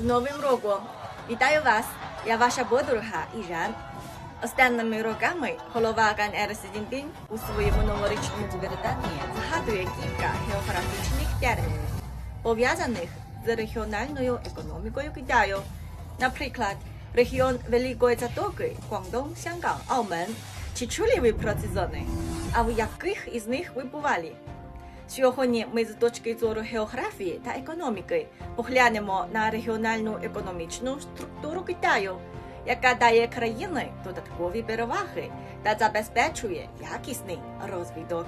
З Новим роком! Вітаю вас! Я ваша подруга Іжан. Останніми роками голова Кан Ер Сі Цзіньпін у своєму новорічному звертанні згадує кілька географічних термінів, пов'язаних з регіональною економікою Китаю. Наприклад, регіон Великої Затоки, Гуандong, Сянган, Аумен. Чи чули ви про ці зони? А в яких із них ви бували? Сьогодні ми з точки зору географії та економіки поглянемо на регіональну економічну структуру Китаю, яка дає країни додаткові переваги та забезпечує якісний розвиток.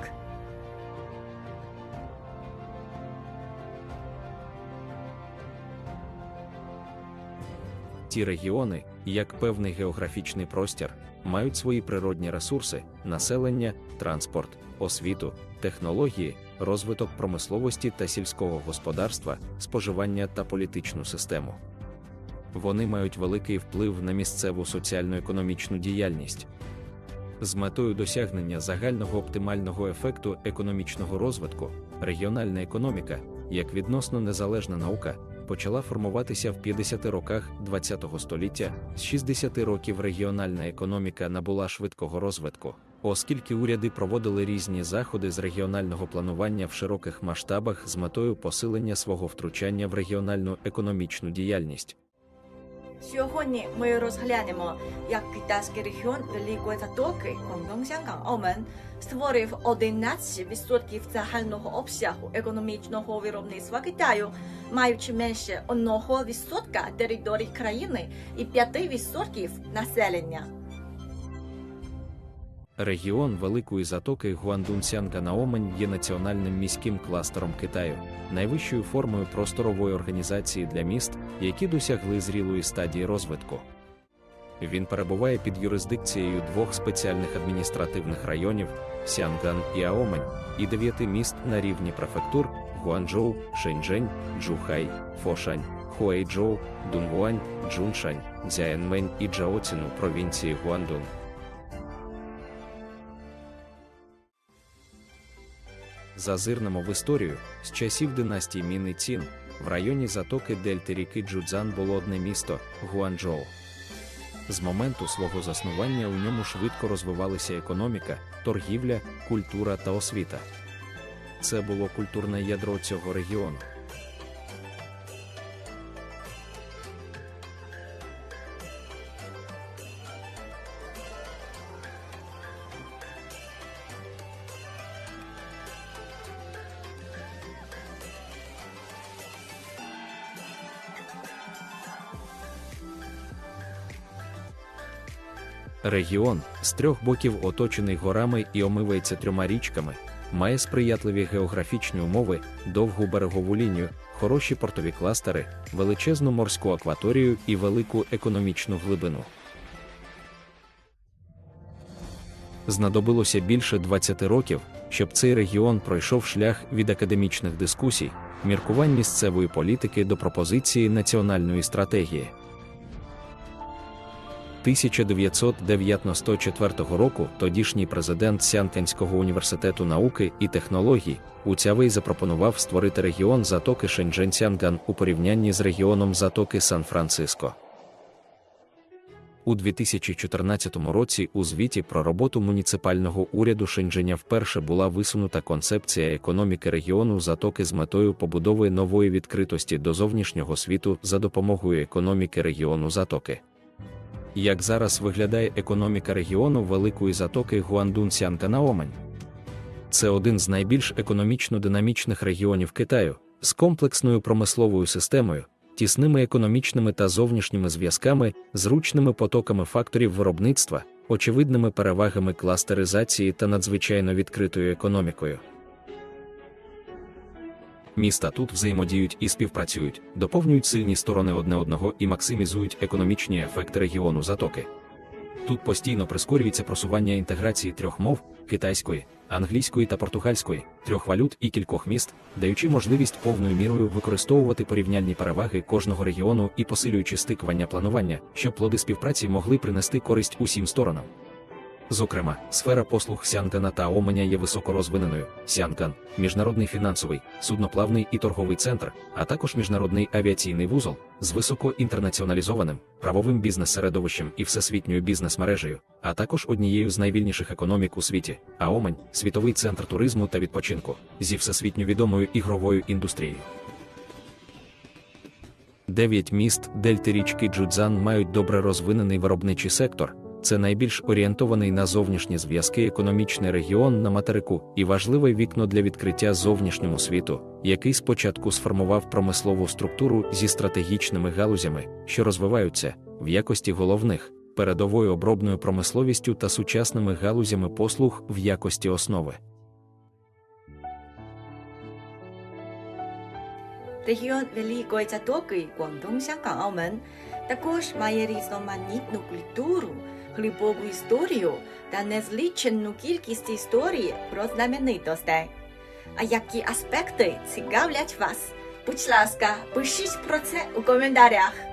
Ті регіони, як певний географічний простір, мають свої природні ресурси, населення, транспорт, освіту, технології, розвиток промисловості та сільського господарства, споживання та політичну систему. Вони мають великий вплив на місцеву соціально-економічну діяльність. З метою досягнення загального оптимального ефекту економічного розвитку, регіональна економіка, як відносно незалежна наука, почала формуватися в 50 роках ХХ століття, з 60 років регіональна економіка набула швидкого розвитку, оскільки уряди проводили різні заходи з регіонального планування в широких масштабах з метою посилення свого втручання в регіональну економічну діяльність. Сьогодні ми розглянемо, як китайський регіон Великої Затоки, Аумен створив 11% загального обсягу економічного виробництва Китаю, маючи менше 1% території країни і 5% населення. Регіон Великої Затоки Гуандун-Сянга-Наомань є національним міським кластером Китаю, найвищою формою просторової організації для міст, які досягли зрілої стадії розвитку. Він перебуває під юрисдикцією двох спеціальних адміністративних районів Сянган і Аомань, і дев'яти міст на рівні префектур Гуанчжоу, Шэньчжэнь, Джухай, Фошань, Хуейчжоу, Дунгуань, Джуншань, Цзяянмэнь і Джаоцину провінції Гуандун. Зазирнемо в історію з часів династії Міни Цін в районі затоки дельти ріки Джудзан було одне місто Гуанчжоу. З моменту свого заснування у ньому швидко розвивалися економіка, торгівля, культура та освіта. Це було культурне ядро цього регіону. Регіон з трьох боків оточений горами і омивається трьома річками, має сприятливі географічні умови, довгу берегову лінію, хороші портові кластери, величезну морську акваторію і велику економічну глибину. Знадобилося більше 20 років, щоб цей регіон пройшов шлях від академічних дискусій, міркувань місцевої політики до пропозиції національної стратегії. 1994 року тодішній президент Сянкенського університету науки і технологій Уцявий запропонував створити регіон затоки Шенджен-Сянган у порівнянні з регіоном затоки Сан-Франциско. У 2014 році у звіті про роботу муніципального уряду Шендженя вперше була висунута концепція економіки регіону затоки з метою побудови нової відкритості до зовнішнього світу за допомогою економіки регіону затоки. Як зараз виглядає економіка регіону Великої Затоки Гуандун-Сянка-Наомань? Це один з найбільш економічно динамічних регіонів Китаю з комплексною промисловою системою, тісними економічними та зовнішніми зв'язками, зручними потоками факторів виробництва, очевидними перевагами кластеризації та надзвичайно відкритою економікою. Міста тут взаємодіють і співпрацюють, доповнюють сильні сторони одне одного і максимізують економічні ефекти регіону затоки. Тут постійно прискорюється просування інтеграції трьох мов китайської, англійської та португальської, трьох валют і кількох міст, даючи можливість повною мірою використовувати порівняльні переваги кожного регіону і посилюючи стикування планування, щоб плоди співпраці могли принести користь усім сторонам. Зокрема, сфера послуг Сянгана та Оменя є високорозвиненою. Сянган – міжнародний фінансовий, судноплавний і торговий центр, а також міжнародний авіаційний вузол з високоінтернаціоналізованим правовим бізнес-середовищем і всесвітньою бізнес-мережею, а також однією з найвільніших економік у світі. А Омень – світовий центр туризму та відпочинку зі всесвітньо відомою ігровою індустрією. Дев'ять міст дельти річки Джудзан мають добре розвинений виробничий сектор. Це найбільш орієнтований на зовнішні зв'язки економічний регіон на материку і важливе вікно для відкриття зовнішньому світу, який спочатку сформував промислову структуру зі стратегічними галузями, що розвиваються в якості головних, передовою обробною промисловістю та сучасними галузями послуг в якості основи. Регіон Великої Затоки, Гуандong, Сянган, Аумен також має різноманітну культуру, глибоку історію та незліченну кількість історії про знаменитостей. А які аспекти цікавлять вас? Будь ласка, пишіть про це у коментарях.